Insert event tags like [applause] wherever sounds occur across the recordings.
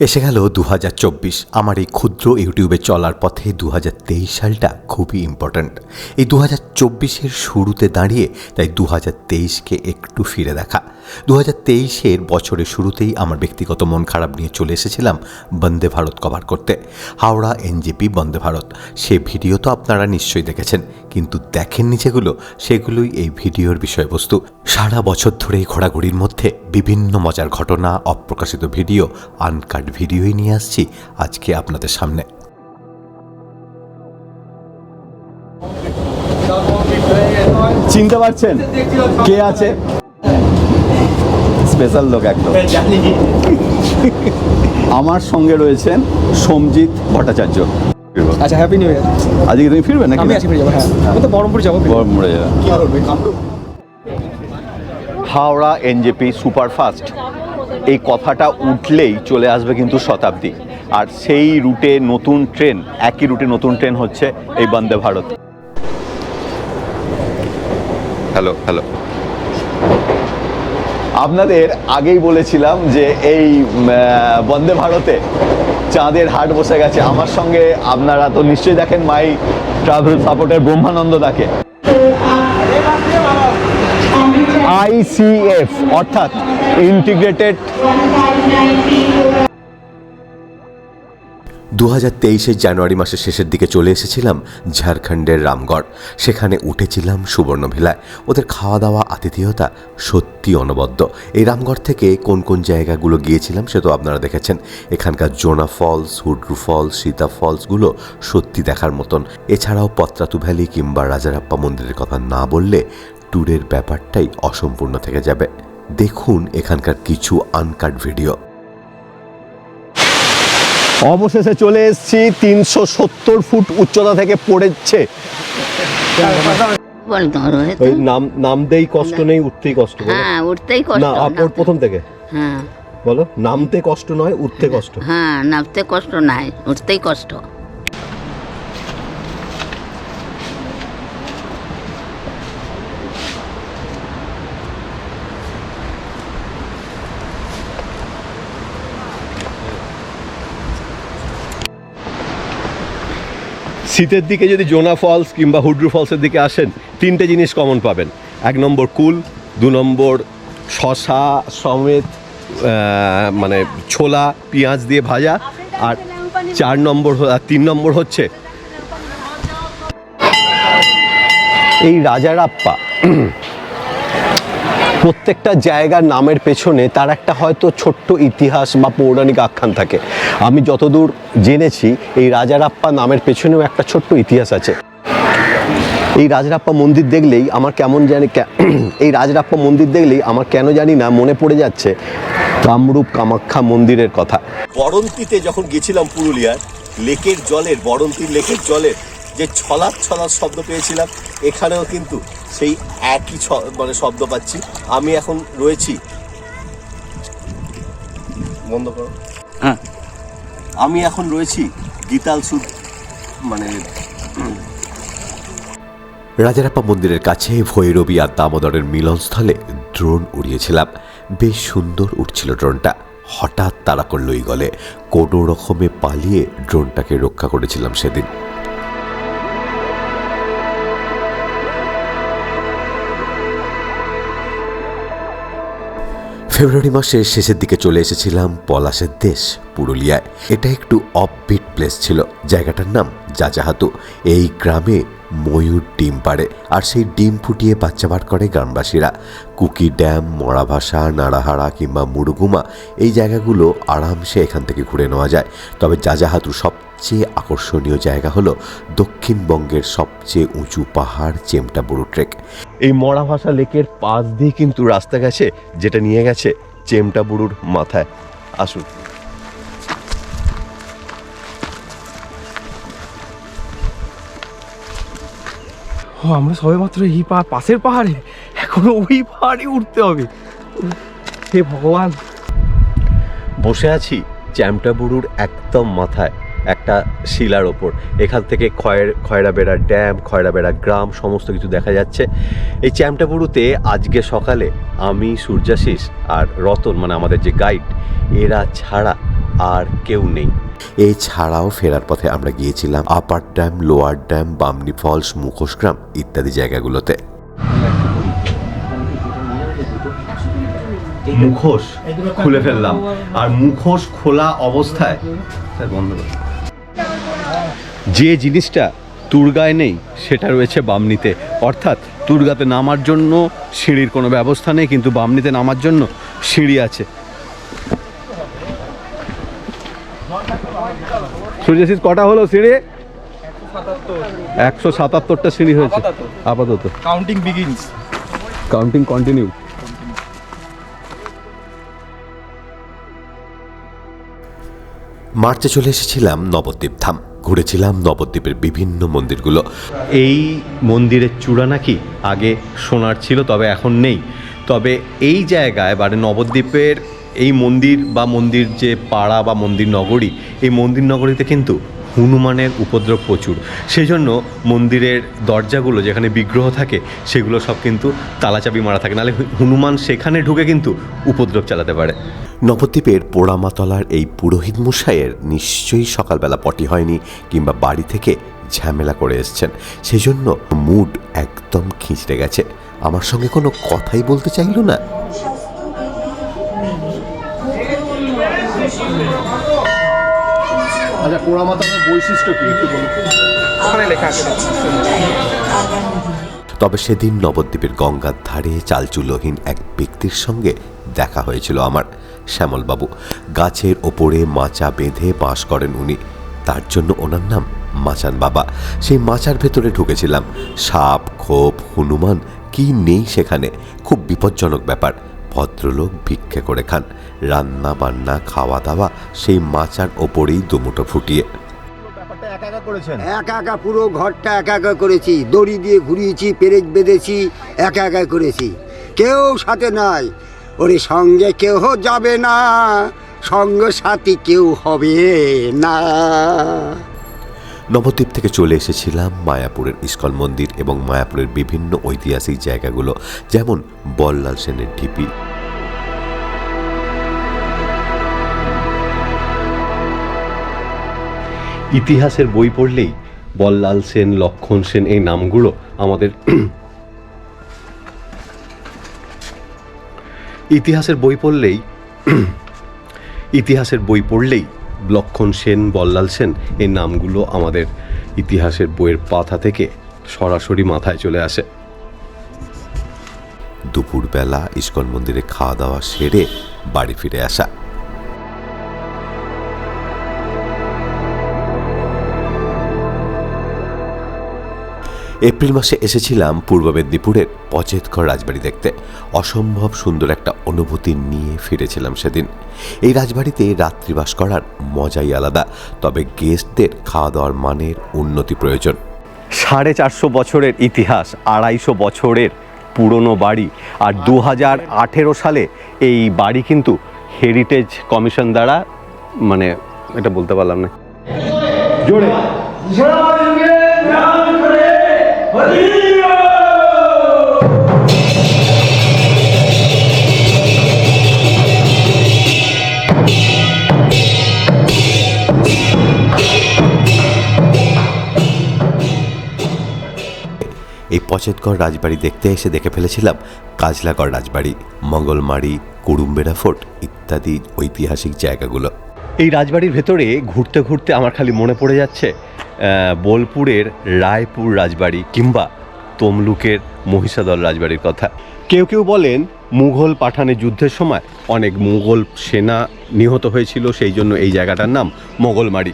এসে গেল দু হাজার চব্বিশ। আমার এই ক্ষুদ্র ইউটিউবে চলার পথে দু হাজার তেইশ সালটা খুবই ইম্পর্ট্যান্ট এই দু হাজার শুরুতে দাঁড়িয়ে তাই দু হাজার তেইশকে একটু ফিরে দেখা। দু হাজার বছরের শুরুতেই আমার ব্যক্তিগত মন খারাপ নিয়ে চলে এসেছিলাম বন্দে ভারত কভার করতে। হাওড়া এনজেপি বন্দে ভারত। সে ভিডিও তো আপনারা নিশ্চয়ই দেখেছেন, কিন্তু দেখেননি যেগুলো সেগুলোই এই ভিডিওর বিষয়বস্তু। সারা বছর ধরে এই ঘোরাঘুরির মধ্যে বিভিন্ন মজার ঘটনা, অপ্রকাশিত ভিডিও আনকাট ভিডিওই নিয়ে আসছি আজকে আপনাদের সামনে। চিনতে পারছেন? কে আছে? স্পেশাল লোক একদম। আমার সঙ্গে রয়েছেন সোমজিৎ ভট্টাচার্য। আচ্ছা হ্যাপি নিউ ইয়ার আজকে তুমি ফিরবে নাকি? আমি আজকে ফিরে যাব হ্যাঁ। আমি তো বহরমপুর যাব। বড় মরে যাবে হাওড়া এনজেপি সুপারফাস্ট। এই কথাটা উঠলেই চলে আসবে কিন্তু শতাব্দী। আর সেই রুটে নতুন ট্রেন একই রুটে নতুন ট্রেন হচ্ছে এই বন্দে ভারত। Hello hello. আপনাদের আগেই বলেছিলাম যে এই বন্দে ভারতে চাঁদের হাট বসে গেছে। আমার সঙ্গে আপনারা তো নিশ্চয়ই দেখেন মাই ট্রাভেল সাপোর্টের ব্রহ্মানন্দ দাকে। আইসিএফ অর্থাৎ ইন্টিগ্রেটেড দু হাজার তেইশের জানুয়ারি মাসের শেষের দিকে চলে এসেছিলাম ঝাড়খণ্ডের রামগড়। সেখানে উঠেছিলাম সুবর্ণভিলায় ওদের খাওয়া দাওয়া আতিথেয়তা সত্যি অনবদ্য। এই রামগড় থেকে কোন কোন জায়গাগুলো গিয়েছিলাম সে তো আপনারা দেখেছেন। এখানকার জোনা ফলস, হুড্রু ফলস, সীতা ফলসগুলো সত্যি দেখার মতন। এছাড়াও পত্রাতু ভ্যালি কিংবা রাজারাপ্পা মন্দিরের কথা না বললে ট্যুরের ব্যাপারটাই অসম্পূর্ণ থেকে যাবে। দেখুন এখানকার কিছু আনকাট ভিডিও অবশেষে চলে এসেছি তিনশো সত্তর ফুট উচ্চতা থেকে পড়েছে। ওই নাম নামতেই কষ্ট নেই উঠতেই কষ্ট হ্যাঁ উঠতেই কষ্ট না নামতে- প্রথম থেকে? হ্যাঁ। বলো নামতে কষ্ট নয় উঠতে কষ্ট। হ্যাঁ নামতে কষ্ট নাই উঠতেই কষ্ট। শীতের দিকে যদি জোনা ফলস কিংবা হুড্রু ফলসের দিকে আসেন, তিনটে জিনিস কমন পাবেন। এক নম্বর কুল, দু নম্বর শশা সমেত মানে ছোলা, পেঁয়াজ দিয়ে ভাজা, আর চার নম্বর আর তিন নম্বর হচ্ছে এই রাজারাপ্পা প্রত্যেকটা জায়গার নামের পেছনে তার একটা হয়তো ছোট্ট ইতিহাস বা পৌরাণিক আখ্যান থাকে। আমি যতদূর জেনেছি, এই রাজারাপ্পা নামের পেছনেও একটা ছোট্ট ইতিহাস আছে। এই রাজরাপ্পা মন্দির দেখলেই আমার কেমন জানি [clears throat] এই রাজরাপ্পা মন্দির দেখলেই আমার কেন জানি না মনে পড়ে যাচ্ছে কামরূপ কামাখ্যা মন্দিরের কথা। বরন্তিতে যখন গেছিলাম পুরুলিয়ার লেকের জলের, বরন্তির লেকের জলের যে ছলাৎ ছলাৎ শব্দ পেয়েছিলাম, এখানেও কিন্তু সেই একই মানে শব্দ পাচ্ছি। আমি এখন রয়েছি। বন্ধ করো। হ্যাঁ। আমি এখন রয়েছি গীতাল সুদ মানে রাজারাপ্পা মন্দিরের কাছে ভৈরবী আর দামোদরের মিলনস্থলে ড্রোন উড়িয়েছিলাম। বেশ সুন্দর উঠছিল ড্রোনটা হঠাৎ তারা করল এই গলে কোনো রকমে পালিয়ে ড্রোনটাকে রক্ষা করেছিলাম সেদিন। ফেব্রুয়ারি মাসের শেষের দিকে চলে এসেছিলাম পলাশের দেশ, পুরুলিয়ায়। এটা একটু অফবিট প্লেস ছিল। জায়গাটার নাম যা যাহাতো এই গ্রামে ময়ূর ডিম পাড়ে আর সেই ডিম ফুটিয়ে বাচ্চা বার করে গ্রামবাসীরা। কুকি ড্যাম মরাভাষা নাড়াহাড়া কিংবা মুরুগুমা এই জায়গাগুলো আরামসে এখান থেকে ঘুরে নেওয়া যায়। তবে যাজাহাতু সবচেয়ে আকর্ষণীয় জায়গা হলো দক্ষিণবঙ্গের সবচেয়ে উঁচু পাহাড়, চেমটা বুড়ো ট্রেক। এই মরাভাষা লেকের পাশ দিয়ে কিন্তু রাস্তা গেছে, যেটা নিয়ে গেছে চেমটা বুড়ুর মাথায়। আসুন। ও, আমরা সবে মাত্র এই পা পাশের পাহাড়ে। এখনও ওই পাহাড়ে উঠতে হবে। হে ভগবান। বসে আছি চ্যামটা বুড়ুর একদম মাথায়, একটা শিলার ওপর। এখান থেকে খয়ের খয়রাবেড়া ড্যাম খয়রাবেড়া গ্রাম, সমস্ত কিছু দেখা যাচ্ছে। এই চ্যামটা বুড়ুতে আজকে সকালে আমি, সূর্যাশিস আর রতন মানে আমাদের যে গাইড এরা ছাড়া আর কেউ নেই। এছাড়াও ফেরার পথে আমরা গিয়েছিলাম upper dam lower dam Bamni falls মুখোশগ্রাম ইত্যাদি জায়গাগুলোতে। মুখোশ খুলে ফেললাম। আর মুখোশ খোলা অবস্থায়। বন্ধ যে জিনিসটা তুর্গায় নেই সেটা রয়েছে বামনিতে। অর্থাৎ তুর্গাতে নামার জন্য সিঁড়ির কোনো ব্যবস্থা নেই কিন্তু বামনিতে নামার জন্য সিঁড়ি আছে। সূর্যশীত কটা হলো সিঁড়ি? একশো সাতাত্তরটা সিঁড়ি হয়েছে। আপাতত। কাউন্টিং বিগিনস কাউন্টিং কন্টিনিউ মার্চে চলে এসেছিলাম নবদ্বীপ ধাম। ঘুরেছিলাম নবদ্বীপের বিভিন্ন মন্দিরগুলো। এই মন্দিরের চূড়া নাকি আগে সোনার ছিল তবে এখন নেই। তবে এই জায়গায় মানে নবদ্বীপের এই মন্দির বা মন্দির যে পাড়া বা মন্দির নগরী, এই মন্দির নগরীতে কিন্তু হনুমানের উপদ্রব প্রচুর। সেই জন্য মন্দিরের দরজাগুলো যেখানে বিগ্রহ থাকে, সেগুলো সব কিন্তু তালাচাবি মারা থাকে। নাহলে হনুমান সেখানে ঢুকে কিন্তু উপদ্রব চালাতে পারে। নবদ্বীপের পোড়ামাতলার এই পুরোহিত মশাইয়ের নিশ্চয়ই সকালবেলা পটি হয়নি কিংবা বাড়ি থেকে ঝামেলা করে এসছেন। সেই জন্য মুড একদম খিঁচড়ে গেছে। আমার সঙ্গে কোনো কথাই বলতে চাইল না। আচ্ছা বৈশিষ্ট্য কি? একটু বলুন। ওখানে লেখা আছে। তবে সেদিন নবদ্বীপের গঙ্গার ধারে চালচুলোহীন এক ব্যক্তির সঙ্গে দেখা হয়েছিল আমার শ্যামলবাবু। গাছের ওপরে মাচা বেঁধে বাস করেন উনি। তার জন্য ওনার নাম মাচান বাবা। সেই মাচার ভেতরে ঢুকেছিলাম। সাপ খোপ হনুমান কি নেই সেখানে? খুব বিপজ্জনক ব্যাপার। ভদ্রলোক ভিক্ষে করে খান। রান্না বান্না খাওয়া দাওয়া সেই মাচার ওপরেই দুমুটো ফুটিয়ে। একা একা পুরো ঘরটা একা একা করেছি। দড়ি দিয়ে ঘুরিয়েছি পেরেক বেঁধেছি একা একা করেছি। কেউ সাথে নাই। ওরে সঙ্গে কেউ যাবে না। সঙ্গ সাথী কেউ হবে না। নবদ্বীপ থেকে চলে এসেছিলাম মায়াপুরের ইস্কন মন্দির এবং মায়াপুরের বিভিন্ন ঐতিহাসিক জায়গাগুলো, যেমন বল্লাল সেনের ঢিপি। ইতিহাসের বই পড়লেই বল্লাল সেন, লক্ষণ সেন এই নামগুলো আমাদের ইতিহাসের বই পড়লেই, ইতিহাসের বই পড়লেই লক্ষণ সেন, বল্লাল সেন, এই নামগুলো আমাদের ইতিহাসের বইয়ের পাতা থেকে সরাসরি মাথায় চলে আসে। দুপুরবেলা ইস্কন মন্দিরে খাওয়া দাওয়া সেরে বাড়ি ফিরে আসা। এপ্রিল মাসে এসেছিলাম পূর্ব মেদিনীপুরের পচেতকর রাজবাড়ি দেখতে। অসম্ভব সুন্দর একটা অনুভূতি নিয়ে ফিরেছিলাম সেদিন। এই রাজবাড়িতে রাত্রিবাস করার মজাই আলাদা তবে গেস্টদের খাওয়া দাওয়ার মানের উন্নতি প্রয়োজন। সাড়ে চারশো বছরের ইতিহাস আড়াইশো বছরের পুরনো বাড়ি আর দু হাজার আঠেরো সালে এই বাড়ি কিন্তু হেরিটেজ কমিশন দ্বারা মানে এটা বলতে পারলাম না। জোরে। এই পচেতগড় রাজবাড়ি দেখতে এসে দেখে ফেলেছিলাম কাজলাগড় রাজবাড়ি, মঙ্গলমারি কুড়ুম্বেরা ফোর্ট ইত্যাদি ঐতিহাসিক জায়গাগুলো। এই রাজবাড়ির ভেতরে ঘুরতে ঘুরতে আমার খালি মনে পড়ে যাচ্ছে বোলপুরের রায়পুর রাজবাড়ি কিংবা তমলুকের মহিষাদল রাজবাড়ির কথা। কেউ কেউ বলেন, মুঘল পাঠানে যুদ্ধের সময় অনেক মুঘল সেনা নিহত হয়েছিল, সেই জন্য এই জায়গাটার নাম মোগলমারি।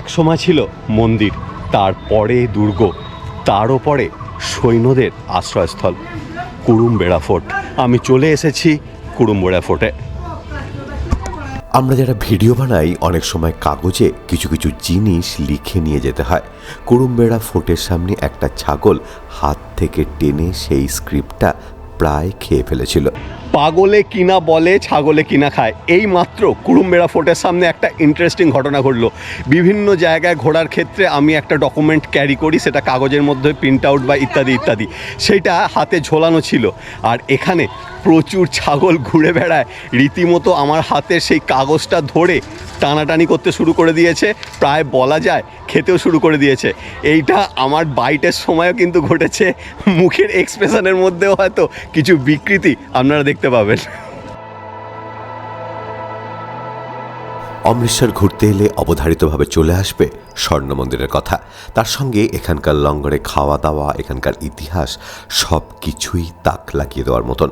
এক সময় ছিল মন্দির, তারপরে দুর্গ, তারও পরে সৈন্যদের আশ্রয়স্থল কুড়ুমবেড়া ফোর্ট। আমি চলে এসেছি কুড়ুমবেড়া ফোর্টে। আমরা যারা ভিডিও বানাই, অনেক সময় কাগজে কিছু কিছু জিনিস লিখে নিয়ে যেতে হয়। কুড়ুম্বেড়া ফোর্টের সামনে একটা ছাগল হাত থেকে টেনে সেই স্ক্রিপ্টটা প্রায় খেয়ে ফেলেছিল। পাগলে কিনা বলে, ছাগলে কিনা খায়। এই মাত্র কুরুমবেড়া ফোর্টের সামনে একটা ইন্টারেস্টিং ঘটনা ঘটলো। বিভিন্ন জায়গায় ঘোরার ক্ষেত্রে আমি একটা ডকুমেন্ট ক্যারি করি, সেটা কাগজের মধ্যে প্রিন্ট আউট বা ইত্যাদি ইত্যাদি। সেইটা হাতে ঝোলানো ছিল। আর এখানে প্রচুর ছাগল ঘুরে বেড়ায়। রীতিমতো আমার হাতে সেই কাগজটা ধরে টানাটানি করতে শুরু করে দিয়েছে। প্রায় বলা যায় খেতেও শুরু করে দিয়েছে। এইটা আমার বাইটের সময়ও কিন্তু ঘটেছে। মুখের এক্সপ্রেশনের মধ্যেও হয়তো কিছু বিকৃতি। আপনারা দেখতে পাবেন। অমৃতসর ঘুরতে এলে অবধারিতভাবে চলে আসবে স্বর্ণ মন্দিরের কথা। তার সঙ্গে এখানকার লঙ্গরে খাওয়া দাওয়া এখানকার ইতিহাস সব কিছুই তাক লাগিয়ে দেওয়ার মতন।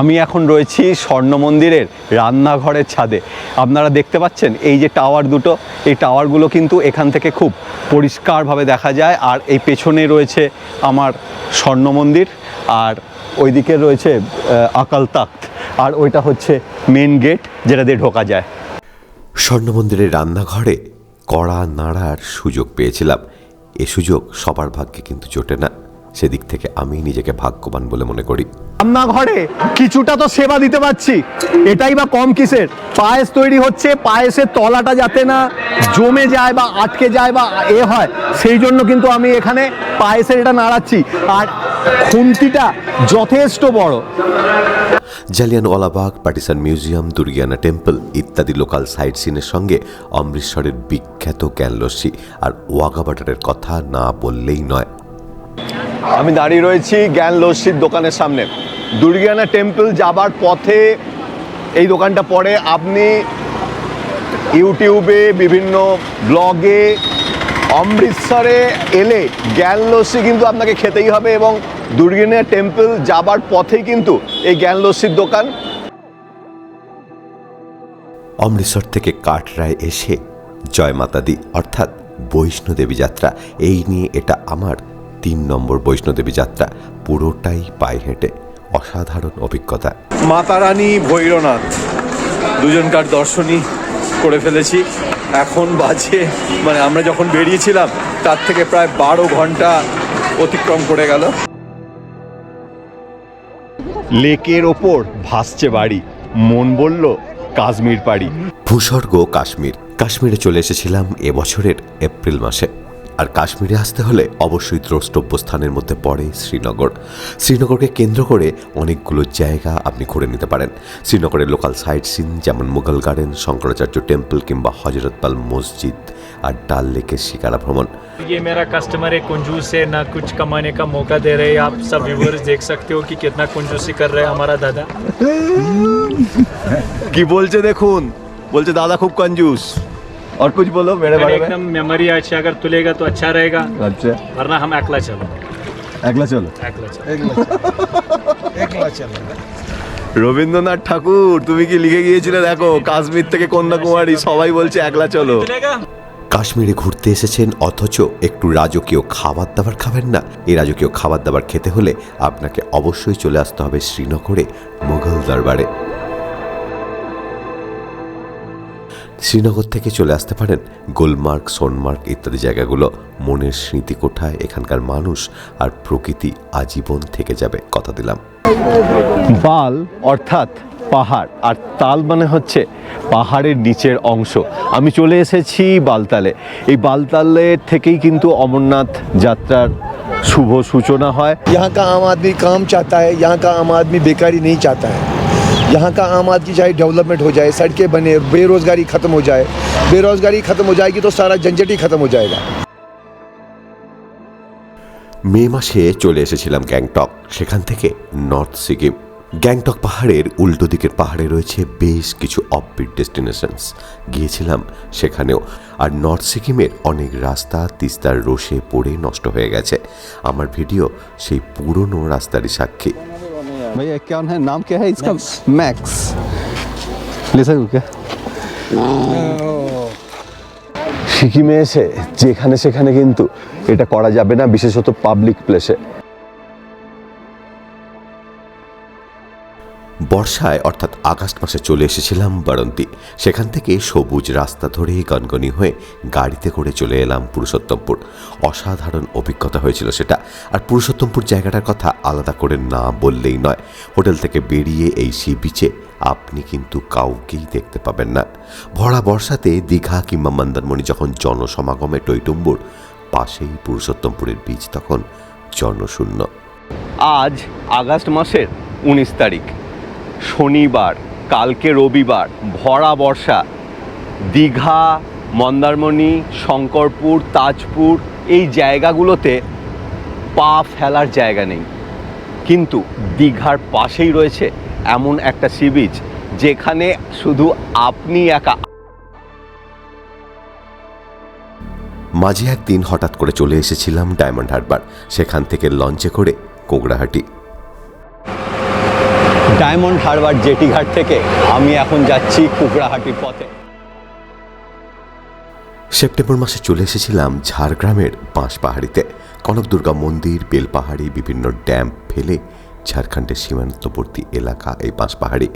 আমি এখন রয়েছি স্বর্ণ মন্দিরের রান্নাঘরের ছাদে। আপনারা দেখতে পাচ্ছেন এই যে টাওয়ার দুটো এই টাওয়ারগুলো কিন্তু এখান থেকে খুব পরিষ্কারভাবে দেখা যায়। আর এই পেছনে রয়েছে আমার স্বর্ণ মন্দির আর ওইদিকে রয়েছে আকাল তাক্ত। আর ওইটা হচ্ছে মেন গেট যেটা দিয়ে ঢোকা যায়। স্বর্ণ মন্দিরের রান্নাঘরে কড়া নাড়ার সুযোগ পেয়েছিলাম। এ সুযোগ সবার ভাগ্যে কিন্তু জোটে না। সেদিক থেকে আমি নিজেকে ভাগ্যবান বলে মনে করি। রান্নাঘরে কিছুটা তো সেবা দিতে পারছি। এটাই বা কম কিসের? পায়েস তৈরি হচ্ছে পায়েসের তলাটা যাতে না জমে যায় বা আটকে যায় বা এ হয় সেই জন্য কিন্তু আমি এখানে পায়েসের এটা নাড়াচ্ছি। আর খুন্তিটা যথেষ্ট বড়। Jallianwala Bagh partition museum Durgiana temple ইত্যাদি লোকাল সাইট সিনের সঙ্গে অমৃতসরের বিখ্যাত জ্ঞানলস্যি। আর ওয়াগা বাটারের কথা না বললেই নয়। আমি দাঁড়িয়ে রয়েছি জ্ঞান লস্যির দোকানের সামনে। দুর্গিয়ানা টেম্পল যাবার পথে এই দোকানটা পড়ে। আপনি ইউটিউবে, বিভিন্ন ব্লগে অমৃতসরে এলে জ্ঞান লস্যি কিন্তু আপনাকে খেতেই হবে এবং দুর্গিয়ানা টেম্পল যাবার পথেই কিন্তু এই জ্ঞান লস্যির দোকান। অমৃতসর থেকে কাটরায় এসে জয় মাতা দি অর্থাৎ বৈষ্ণোদেবী যাত্রা, এই নিয়ে এটা আমার তিন নম্বর বৈষ্ণোদেবী যাত্রা পুরোটাই পায়ে হেঁটে। অসাধারণ অভিজ্ঞতা। মাতা রানী ভৈরনাথ দুজনকার দর্শনই করে ফেলেছি। এখন বাজে মানে আমরা যখন বেরিয়েছিলাম তার থেকে প্রায় বারো ঘণ্টা অতিক্রম করে গেল। লেকের ওপর ভাসছে বাড়ি। মন বলল কাশ্মীর পাড়ি। ভূস্বর্গ কাশ্মীর। কাশ্মীরে চলে এসেছিলাম এবছরের এপ্রিল মাসে। আর কাশ্মীরে আসতে হলে অবশ্যই দ্রষ্টব্য স্থানের মধ্যে পড়ে শ্রীনগর শ্রীনগরকে কেন্দ্র করে অনেকগুলো জায়গা আপনি ঘুরে নিতে পারেন শ্রীনগরের লোকাল সাইট সিন যেমন মুঘল গার্ডেন শঙ্করাচার্য টেম্পল কিংবা হজরতপাল মসজিদ আর ডাল লেকের শিকারা ভ্রমণ ये मेरा कस्टमर है कंजूस है ना कुछ कमाने का मौका दे रहे हैं आप सब व्यूवर्स देख सकते हो कि कितना कंजूसी कर रहे हैं हमारा दादा কি বলছে দেখুন বলছে দাদা খুব কঞ্জুস और कुछ बोलो मेरे मैंने एकदम मेमोरी अच्छी अगर तुलेगा तो अच्छा रहेगा আচ্ছা वरना हम अकेला चलो একলা চলো अकेला चलो রবীন্দ্রনাথ ঠাকুর তুমি কি লিখে গিয়েছিলে দেখো কাশ্মীর থেকে কন্যাকুমারী সবাই বলছে একলা চলো तुलेगा কাশ্মীরে ঘুরতে এসেছেন অথচ একটু রাজকীয় খাবার দাবার খাবেন না এই রাজকীয় খাবার দাবার খেতে হলে আপনাকে অবশ্যই চলে আসতে হবে শ্রীনগরে মুঘল দরবারে শ্রীনগর থেকে চলে আসতে পারেন গুলমার্গ সোনমার্গ ইত্যাদি জায়গাগুলো মনের স্মৃতি কোঠায় এখানকার মানুষ আর প্রকৃতি আজীবন থেকে যাবে কথা দিলাম বাল অর্থাৎ পাহাড় আর তাল মানে হচ্ছে পাহাড়ের নিচের অংশ আমি চলে এসেছি বালতালে এই বালতালের থেকেই কিন্তু অমরনাথ যাত্রার শুভ সূচনা হয় यहाँ का आम आदमी काम चाहता है यहाँ का आम आदमी बेकारी नहीं चाहता है यहाँ का आम आदमी चाहे डेवलपमेंट हो जाए सड़कें बने बेरोज़गारी ख़त्म हो जाए बेरोज़गारी ख़त्म हो जाएगी तो सारा झंझट ही ख़त्म हो जाएगा মে মাসে চলে এসেছিলাম গ্যাংটক সেখান থেকে নর্থ সিকিম গ্যাংটক পাহাড়ের উল্টো দিকের পাহাড়ে রয়েছে বেশ কিছু অফবিট ডেস্টিনেশনস গিয়েছিলাম সেখানেও আর নর্থ সিকিমের অনেক রাস্তা তিস্তার রোষে পড়ে নষ্ট হয়ে গেছে আমার ভিডিও সেই পুরনো রাস্তারই সাক্ষী ভাইয়া क्या है नाम क्या है इसका मैक्स ले सकूँ क्या সিকিমে এসে যেখানে সেখানে কিন্তু এটা করা যাবে না বিশেষত পাবলিক প্লেসে বর্ষায়, অর্থাৎ আগস্ট মাসে চলে এসেছিলাম বারন্তি। সেখান থেকে সবুজ রাস্তা ধরে গনগনি হয়ে গাড়িতে করে চলে এলাম পুরুষোত্তমপুর। অসাধারণ অভিজ্ঞতা হয়েছিল সেটা। আর পুরুষোত্তমপুর জায়গাটার কথা আলাদা করে না বললেই নয়। হোটেল থেকে বেরিয়ে এই সি বিচে আপনি কিন্তু কাউকেই দেখতে পাবেন না। ভরা বর্ষাতে দীঘা কিংবা মন্দারমণি যখন জনসমাগমে টৈটুম্বুর, পাশেই পুরুষোত্তমপুরের বীজ তখন জনশূন্য। আজ আগস্ট মাসের উনিশ তারিখ। শনিবার, কালকে রবিবার, ভরা বর্ষা। দীঘা, মন্দারমণি, শঙ্করপুর, তাজপুর, এই জায়গাগুলোতে পা ফেলার জায়গা নেই। কিন্তু দীঘার পাশেই রয়েছে এমন একটা সি বিচ, যেখানে শুধু আপনি একা। মাঝে একদিন হঠাৎ করে চলে এসেছিলাম ডায়মন্ড হারবার, সেখান থেকে লঞ্চে করে কোগড়াহাটি। ডায়মন্ড হারবার জেটিঘাট থেকে আমি এখন যাচ্ছি কুকড়াহাটির পথে। সেপ্টেম্বর মাসে চলে এসেছিলাম ঝাড়গ্রামের বাঁশপাহাড়িতে কনক দুর্গা মন্দির, বেলপাহাড়ি, বিভিন্ন ড্যাম ফেলে ঝাড়খণ্ডের সীমান্তবর্তী এলাকা এই বাঁশপাহাড়ি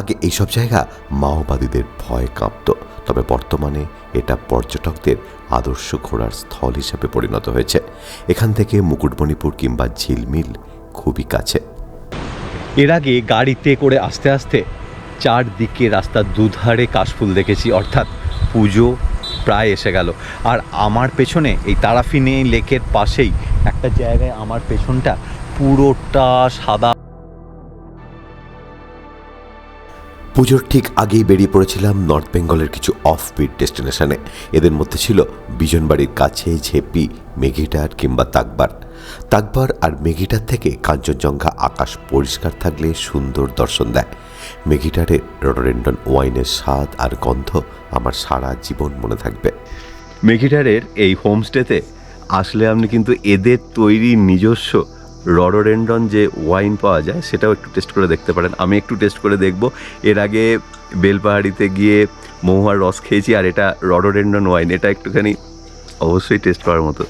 আগে এইসব জায়গা মাওবাদীদের ভয় কাঁপত, তবে বর্তমানে এটা পর্যটকদের আদর্শ ঘোরার স্থল হিসেবে পরিণত হয়েছে। এখান থেকে মুকুটমণিপুর কিংবা ঝিলমিল খুবই কাছে। এর আগে গাড়িতে করে আস্তে আস্তে চারদিকে রাস্তার দুধারে কাশফুল দেখেছি, অর্থাৎ পুজো প্রায় এসে গেল। আর আমার পেছনে এই তারাফিনে লেকের পাশেই একটা জায়গায় আমার পেছনটা পুরোটা সাদা। পুজোর ঠিক আগেই বেরিয়ে পড়েছিলাম নর্থ বেঙ্গলের কিছু অফ বিট ডেস্টিনেশনে। এদের মধ্যে ছিল বিজনবাড়ির কাছে ঝেপি মেঘিটার কিংবা তাকবার তাকবার আর মেঘিটার থেকে কাঞ্চনজঙ্ঘা আকাশ পরিষ্কার থাকলে সুন্দর দর্শন দেয়। মেঘিটারের রডোরেন্ডন ওয়াইনের স্বাদ আর গন্ধ আমার সারা জীবন মনে থাকবে। মেঘিটারের এই হোমস্টেতে আসলে আপনি কিন্তু এদের তৈরি নিজস্ব রডোডেন্ডন যে ওয়াইন পাওয়া যায়, সেটাও একটু টেস্ট করে দেখতে পারেন। আমি একটু টেস্ট করে দেখব। এর আগে বেলপাহাড়িতে গিয়ে মহুয়ার রস খেয়েছি আর এটা রডোডেন্ডন ওয়াইন, এটা একটুখানি অবশ্যই টেস্ট করার মতো।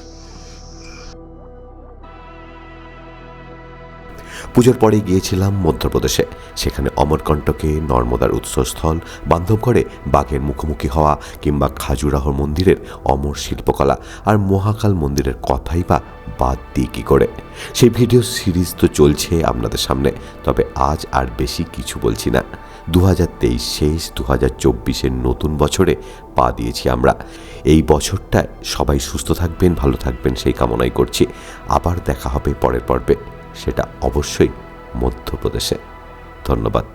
পুজোর পরে গিয়েছিলাম মধ্যপ্রদেশে। সেখানে অমরকণ্টকে নর্মদার উৎসস্থল বান্ধবগড়ে বাঘের মুখোমুখি হওয়া কিংবা খাজুরাহ মন্দিরের অমর শিল্পকলা আর মহাকাল মন্দিরের কথাই বা বাদ দিই কী করে? সেই ভিডিও সিরিজ তো চলছে আপনাদের সামনে, তবে আজ আর বেশি কিছু বলছি না। দু শেষ দু হাজার নতুন বছরে পা দিয়েছি আমরা। এই বছরটায় সবাই সুস্থ থাকবেন, ভালো থাকবেন, সেই কামনাই করছি। আবার দেখা হবে পরের পর্বে। সেটা অবশ্যই মধ্যপ্রদেশে। ধন্যবাদ।